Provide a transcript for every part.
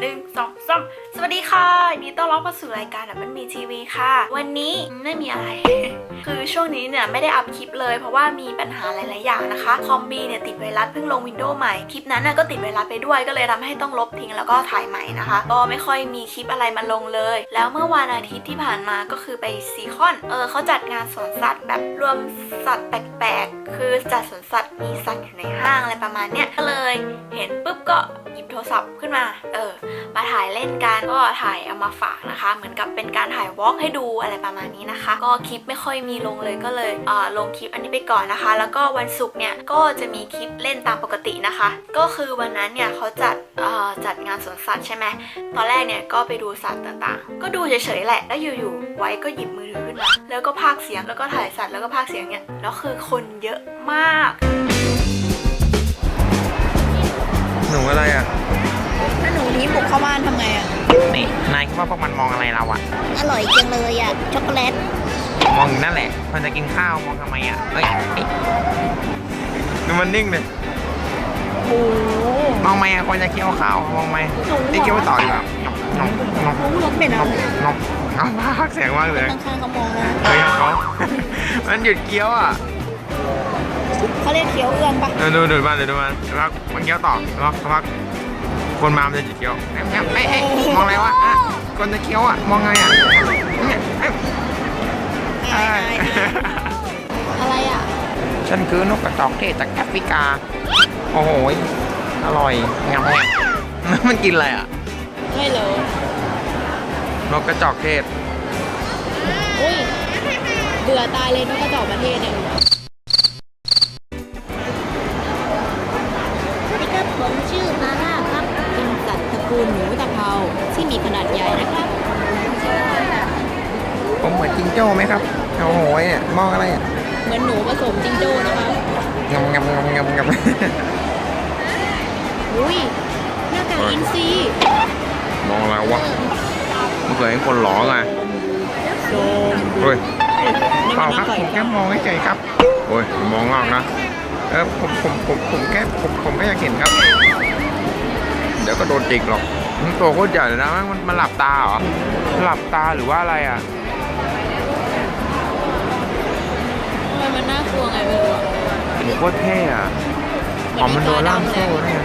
หนึ่งสองสามสวัสดีค่ะยินดีต้อนรับเข้าสู่รายการดับเบิลมีทีวีค่ะ วันนี้ไม่มีอะไร คือช่วงนี้เนี่ยไม่ได้อัพคลิปเลย เพราะว่ามีปัญหาหลาย ๆ อย่างนะคะ คอมบีเนี่ยติดไวรัสเพิ่งลงวินโดว์ใหม่ คลิปนั้นน่ะก็ติดไวรัสไปด้วยก็เลยทำให้ต้องลบทิ้งแล้วก็ถ่ายใหม่นะคะ ก็ไม่ค่อยมีคลิปอะไรมาลงเลย แล้วเมื่อวันอาทิตย์ที่ผ่านมาก็คือไปซีคอน เออเขาจัดงานสวนสัตว์แบบรวมสัตว์แปลก ๆ คือจัดสวนสัตว์มีสัตว์อยู่ใน อะไรประมาณเนี้ยก็เลยเห็นปุ๊บก็หยิบโทรศัพท์ขึ้นมา เออ มาถ่ายเล่นกันก็ถ่ายเอามาฝากนะคะ เหมือนกับเป็นการถ่ายวอล์กให้ดูอะไรประมาณนี้นะคะ ก็คลิปไม่ค่อยมีลงเลยก็เลยเออลงคลิปอันนี้ไปก่อนนะคะ แล้วก็วันศุกร์เนี่ยก็จะมีคลิปเล่นตามปกตินะคะ ก็คือวันนั้นเนี่ยเขาจัดเอ่อจัดงานสวนสัตว์ใช่ไหมตอนแรกเนี่ยก็ไปดูสัตว์ต่างๆ ก็ดูเฉยๆแหละ แล้วอยู่ๆไว้ก็หยิบมือถือขึ้นมา แล้วก็พากเสียงแล้วก็ถ่ายสัตว์แล้วก็พากเสียงเนี่ยแล้วคือคนเยอะมาก นูอะไรอะถ้าหนูนี้บุกเข้าบ้านทำไงอะ นี่นายคิดว่าพวกมันมองอะไรเราอะ อร่อยจังเลยอะ ช็อกโกแลต มองอยู่นั่นแหละมันจะกินข้าวมองทำไมอะเอ้ยเอ้ยดูมันนิ่งเลยโอ้โหมองไหมอะคนจะเคี้ยวข้าวมองไหมไอ้เคี้ยวต่อดีกว่าน้องน้องโอ้รถเป็นน้อะองไรน้องน้องพากเสียงมากเลยข้างๆเขามองนะ เฮ้ยเขา มันหยุดเคี้ยวอะ เขาเรียกเคี้ยวเอื้องปะเออดูดูมาเดี๋ยวดูมาสักพักมันเคี้ยวต่อสักพักสักพักคนมามันจะหยุดเคี้ยวแอบแอบเอ้ยเอ้ยมองอะไรวะอะคนจะเคี้ยวอะมองไงอะเนี่ยเอ้ยอายอายอายอะไรอะ ฉันคือนกกระจอกเทศจากแอฟริกา โอ้โหยอร่อยงับงับมันกินอะไรอะไม่เหรอนกกระจอกเทศ อุ้ยเบื่อตายเลยนกกระจอกประเทศเนี่ย หนูตะเภาที่มีขนาดใหญ่นะครับผมเหมือนจิงโจ้ไหมครับโอ้โหยเนี่ยมองอะไรอะเหมือนหนูผสมจิงโจ้นะคะงับงับงับงับงับอุ้ยหน้ากากอินซีมองอะไรวะมันเคยเห็นคนหลอไงโดมเฮ้ยนี่เปมัล่านคน่ารับไก่ผมแค่มองให้ใจครับโอ้ยมองงอกนะเออผมผมผมผมแค่ผมผมแค่อยากเห็นครับ เดี๋ยวก็โดนจิกหรอก มันตัวโคตรใหญ่เลยนะมันมันหลับตาเหรอ หลับตาหรือว่าอะไรอะทำไมมันน่ากลัวไงไม่รู้อะมันโคตรเท่อะอ๋อมันโดนล่ามโซ่เนี่ย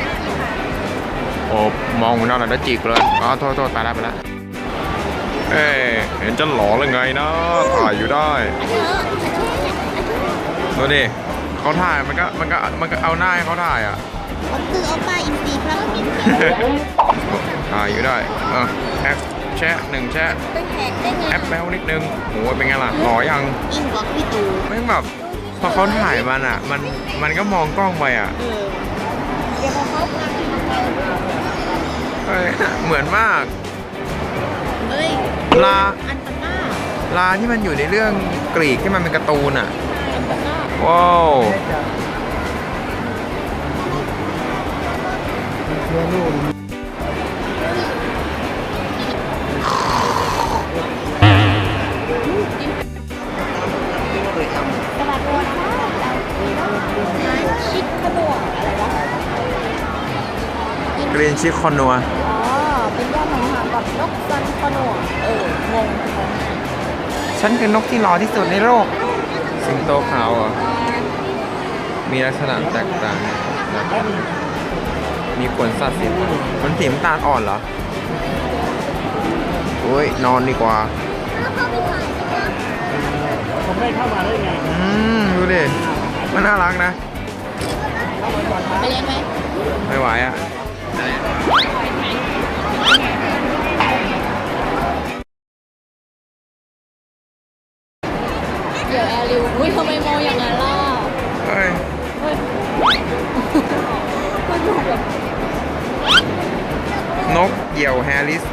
โอ้มองมันนั่นแหละแล้วจิกเลยอ๋อโทษโทษไปแล้วไปแล้วเอ้ยเห็นจะหล่อเลยไงนะถ่ายอยู่ได้ดูดิเขาถ่ายมันก็มันก็มันก็เอาหน้าให้เขาถ่ายอะผมคือโอป้าอินซีครับ ถ่ายอยู่ได้เออแอปแชะหนึ่งแชะเป็นแขกได้ไงแอปแบลนิดนึงโหเป็นไงล่ะหล่อยังอินบอกพี่ตูไม่งแบบพอเขาถ่ายมันอะ มันมันก็มองกล้องไปอะเออเดี๋ยวพอเขาพาพี่มาไปเฮ้ยเหมือนมากเฮ้ยลาอันตนาลาที่มันอยู่ในเรื่องกรีกที่มันเป็นการ์ตูนอะอันตนาว้าวสวั รีนชิคคอนนัว อ๋อ เป็นยอดหนังหางกับนกซันขนวเอองงงงฉันคือนกที่หล่อที่สุดในโลก สิงโตขาวเหรอ มีลักษณะแตกต่างนะครับมีขนสัตว์สีมันสีน้ำตาลอ่อนเหรออุ้ยนอนดีกว่าผมได้เข้ามาได้ไง อืม ดูดิ มันน่ารักนะ ไปเลี้ยงไหม ไม่ไหวอะ เดี๋ยวแอร์ริวอุ้ยทำไมมองอย่างนั้นล่ะเฮ้ยเฮ้ยมันดูแบบนกเหยี่ยวแฮร์ริส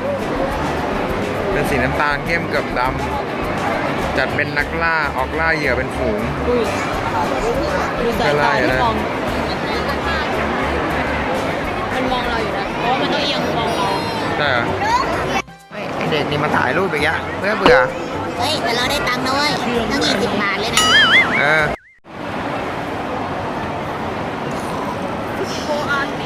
เป็นสีน้ำตาลเข้มเกือบดำจัดเป็นนักล่าออกล่าเหยื่อเป็นฝูงอุ้ยดูสายตาที่มอง เใช่เหรอเด็กนี่มาถ่ายรูปอีกยะเบื่อเบื่อเฮ้ยแต่เราได้ตังค์นะเว้ยตั้งยี่สิบบาทเลยนะเออโกออนไหม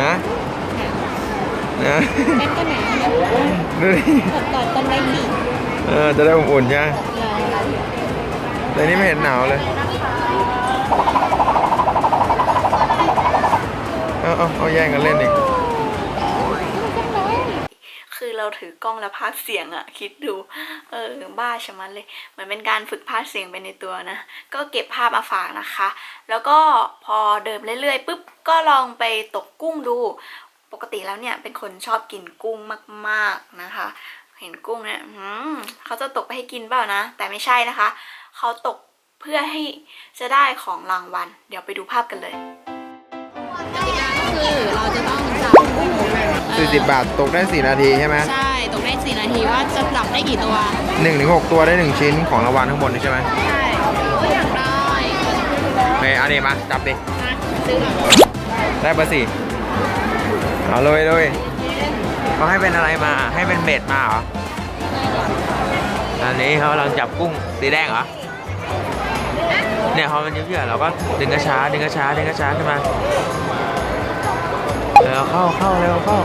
นะนะนั่หนาวนะดูดิกดกอดกันไว้ดิเออจะได้อุ่นๆใช่ไหมแต่นี่ไม่เห็นหนาวเลย เอาเอาแย่งกันเล่นอีก คือเราถือกล้องแล้วพากเสียงอะคิดดู เออบ้าชะมัดเลยเหมือนเป็นการฝึกพากเสียงไปในตัวนะ ก็เก็บภาพมาฝากนะคะ แล้วก็พอเดิมเรื่อยๆปุ๊บก็ลองไปตกกุ้งดู ปกติแล้วเนี่ยเป็นคนชอบกินกุ้งมากๆนะคะ เห็นกุ้งเนี่ยเขาจะตกไปให้กินเปล่านะ แต่ไม่ใช่นะคะ เขาตกเพื่อให้จะได้ของรางวัล เดี๋ยวไปดูภาพกันเลย คือเราจะต้องจับกุ้ง40บาทตกได้4นาทีใช่ไหมใช่ตกได้สี่นาทีว่าจะจับได้กี่ตัว หนึ่งถึงหกตัวได้1ชิ้นของรางวัลข้างบนนี่ใช่ไหมใช่โอ้ยอยากได้เฮ้ยเอาดิมาจับดินะซื้อก่อนได้เบอร์สี่เอาเลยเลยเขาให้เป็นอะไรมาให้เป็นเบ็ดมาเหรออันนี้เขากำลังจับกุ้งสีแดงเหรอเนี่ยพอมันเยอะๆเราก็ดึงกระช้าดึงกระช้าดึงกระช้าขึ้นมา เร็วเข้าเข้าเร็วเข้า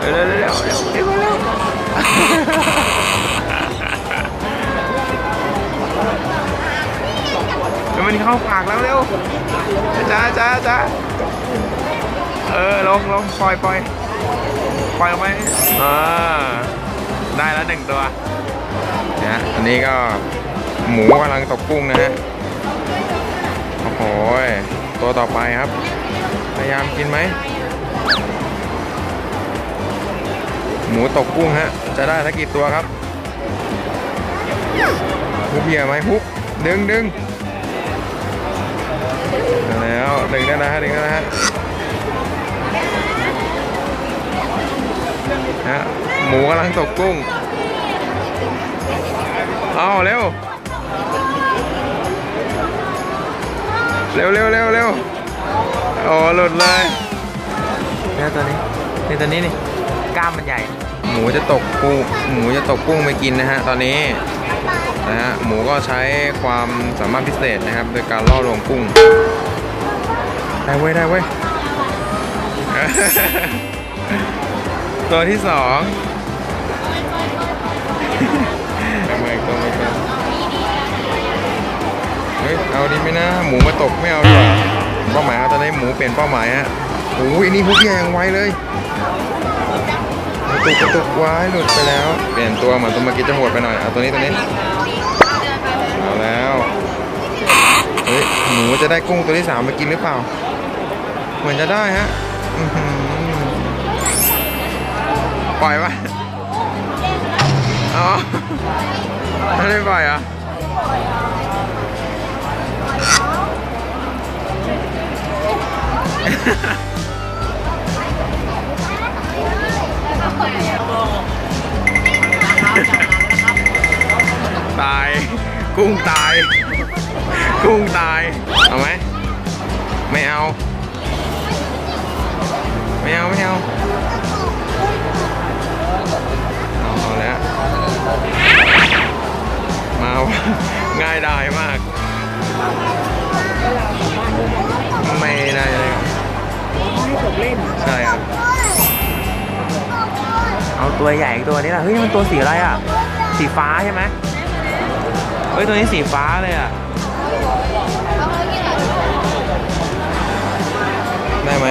เร็วเร็วเร็วเร็วเร็วเร็วมันเข้าปากแล้วเร็วจ้าจ้าจ้าเออลงลงปล่อยปล่อยปล่อยออกไปเอ่าได้แล้วหนึ่งตัวนะฮะอันนี้ก็หมูกำลังตกกุ้งนะฮะโอ้โหตัวต่อไปครับ พยายามกินไหม หมูตกกุ้งฮะ จะได้สักกี่ตัวครับฮุบเหยื่อไหมฮุบดึงดึงแล้วดึงได้นะฮะดึงได้นะฮะฮะหมูกำลังตกกุ้ง เอาเร็ว เร็วเร็วเร็วเร็ว โอ้หลุดเลยเนี่ยตัวนี้นี่ตัวนี้นี่กล้ามมันใหญ่ หมูจะตกกุ้งหมูจะตกกุ้งไปกินนะฮะตอนนี้นะฮะหมูก็ใช้ความสามารถพิเศษนะครับ โดยการล่อลวงกุ้งได้เว้ยได้เว้ยตัวที่สองไม่ก็ไม่ก็เฮ้ยเอาดีไหมนะ หมูมาตกไม่เอาดีกว่า เป้าหมายตอนนี้หมูเปลี่ยนเป้าหมายฮะโอ้ยนี่ฮุกแยงไวเลยตุกกระตุกไว้หลุดไปแล้ว เปลี่ยนตัวเหมือนตัวเมื่อกี้จะหดไปหน่อยเอาตัวนี้ตัวนี้เอาแล้วเฮ้ยหมูจะได้กุ้งตัวที่สามมากินหรือเปล่า เหมือนจะได้ฮะปล่อยปะอ๋อไม่ได้ปล่อยเห ตาย กุ้งตาย กุ้งตาย เอาไหม ไม่เอา ไม่เอา ไม่เอา เอาเอาแล้ว มาว่ะง่ายดายมาก ไม่ได้เลย ใช่ครับ เอาตัวใหญ่อีกตัวนี้แหละเฮ้ยนี่มันตัวสีอะไรอะ สีฟ้าใช่ไหมเฮ้ยตัวนี้สีฟ้าเลยอะ ได้ไหม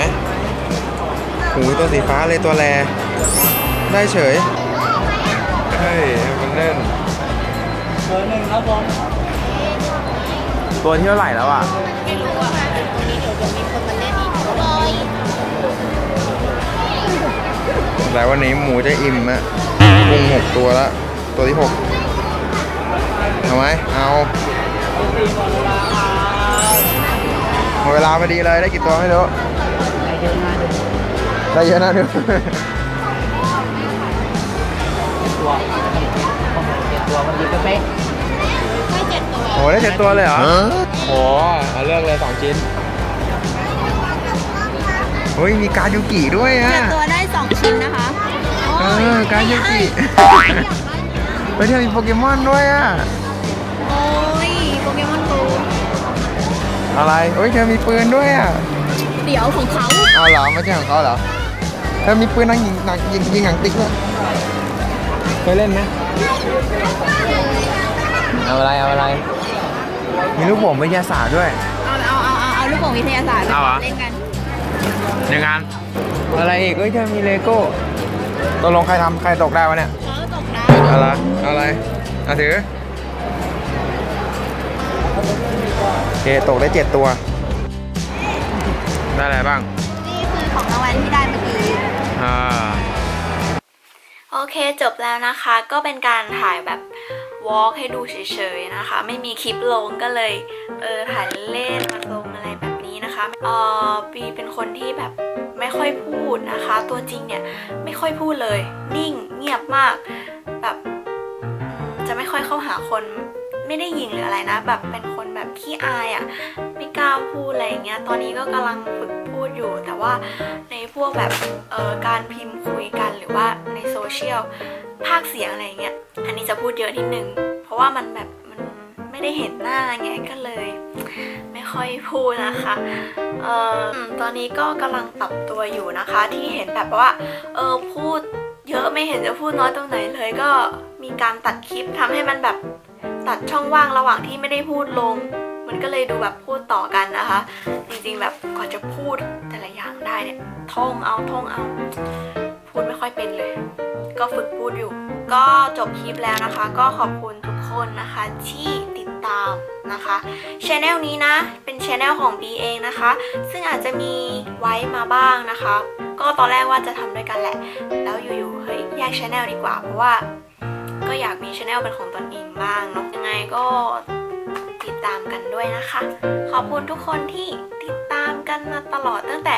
หูยตัวสีฟ้าเลยตัวแรได้เฉย เฮ้ยมันเล่นเบอร์หนึ่งครับผมตัวที่เท่าไหร่แล้วอะ แต่วันนี้หมูจะอิ่มอะกุ้งหกตัวละ ตัวที่หกเอาไหมเอาหมดเวลาพอดีเลยได้กี่ตัวไม่รู้ได้เยอะนะดูตัวมันดีก็เป๊ะไม่เจ็ดตัวโอ้ได้เจ็ดตัวเลยเหรอโอ้เอาเลือกเลยสองชิ้นเฮ้ยมีการยูกิด้วยเจ็อะดตัวได้สองชิ้นนะคะเออการยูกิเฮ้ยเธอมีโปเกมอนด้วยอะ โอ้ยโปเกมอนโกอะไรเฮ้ยเธอมีปืนด้วยอะ เดี๋ยวของเขาเอาเหรอไม่ใช่ของเขาเหรอ เธแล้วมีปืนนังยิงหนังยิงยิงหนังติ๊กด้วยเคยเล่นไหมเอาอะไรเอาอะไร มีลูกโป่งวิทยาศาสตร์ด้วย เอาเอาเอาเอาเอาลูกโป่งวิทยาศาสตร์เอาเหรอ เล่นกันในงาน อะไรอีกเอ้ยจะมีเลโก้ ตกลงใครทำใครตกได้วะเนี่ยเขาตกได้อะไรอะไรอะถือโอเคตกได้เจ็ดตัว ได้อะไรบ้าง นี่คือของรางวัลที่ได้เมื่อกี้ อ่า โอเคจบแล้วนะคะ ก็เป็นการถ่ายแบบวอล์กให้ดูเฉยๆนะคะ ไม่มีคลิปลงก็เลย เออถ่ายเล่นๆมาลงอะไรแบบนี้นะคะเออปีเป็นคนที่แบบ ไม่ค่อยพูดนะคะ ตัวจริงเนี่ยไม่ค่อยพูดเลย นิ่งเงียบมากแบบจะไม่ค่อยเข้าหาคนไม่ได้ยิงหรืออะไรนะ แบบเป็นคนแบบขี้อายอะ่ะไม่กล้าพูดอะไรอย่างเงี้ยตอนนี้ก็กำลังฝึกพูดอยู่ แต่ว่าในพวกแบบเอ่อการพิมพ์คุยกันหรือว่าในโซเชียลภาคเสียงอะไรเงี้ยอันนี้จะพูดเยอะนิดนึงเพราะว่ามันแบบ ไม่ได้เห็นหน้าไงก็เลย ไม่ค่อยพูดนะคะเอ่อตอนนี้ก็กำลังปรับตัวอยู่นะคะ ที่เห็นแบบว่าเออพูดเยอะไม่เห็นจะพูดน้อยตรงไหนเลยก็มีการตัดคลิปทำให้มันแบบตัดช่องว่างระหว่างที่ไม่ได้พูดลง มันก็เลยดูแบบพูดต่อกันนะคะ จริงๆแบบกว่าจะพูดแต่ละอย่างได้เนี่ยท่องเอาท่องเอา พูดไม่ค่อยเป็นเลย ก็ฝึกพูดอยู่ ก็จบคลิปแล้วนะคะ ก็ขอบคุณทุกคนนะคะที่ ตามนะคะช anel นี้นะ เป็นช anel ของ B เองนะคะ ซึ่งอาจจะมีไว้มาบ้างนะคะ ก็ตอนแรกว่าจะทำด้วยกันแหละ แล้วอยู่ๆเฮ้ยแยกช anel ดีกว่า เพราะว่าก็อยากมีช anel เป็นของตนเองบ้างเนาะยังไงก็ติดตามกันด้วยนะคะ ขอบคุณทุกคนที่ติดตามกันมาตลอดตั้งแต่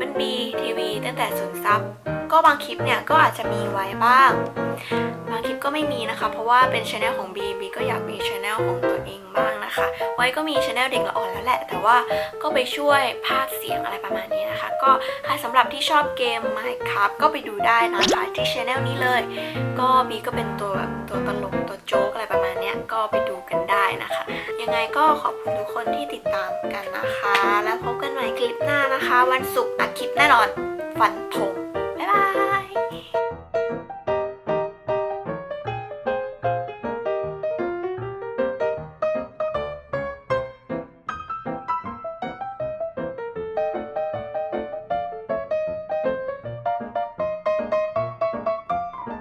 w b TV ตั้งแต่ศูนย์ซับ ก็บางคลิปเนี่ยก็อาจจะมีไว้บ้าง บางคลิปก็ไม่มีนะคะ เพราะว่าเป็นช anel ของ B B ก็อยากมีช anel ของตัวเองบ้างนะคะ ไว้ก็มีช anel เด็กละอ่อนแล้วแหละ แต่ว่าก็ไปช่วยพากเสียงอะไรประมาณนี้นะคะ ก็ใครสำหรับที่ชอบเกม Minecraft ก็ไปดูได้นะคะที่ช anel นี้เลย ก็บีก็เป็นตัวแบบตัวตลกตัวโจ๊กอะไรประมาณนี้ก็ไปดูกันได้นะคะ ยังไงก็ขอบคุณทุกคนที่ติดตามกันนะคะ แล้วพบกันใหม่คลิปหน้านะคะ วันศุกร์อัดคลิปแน่นอน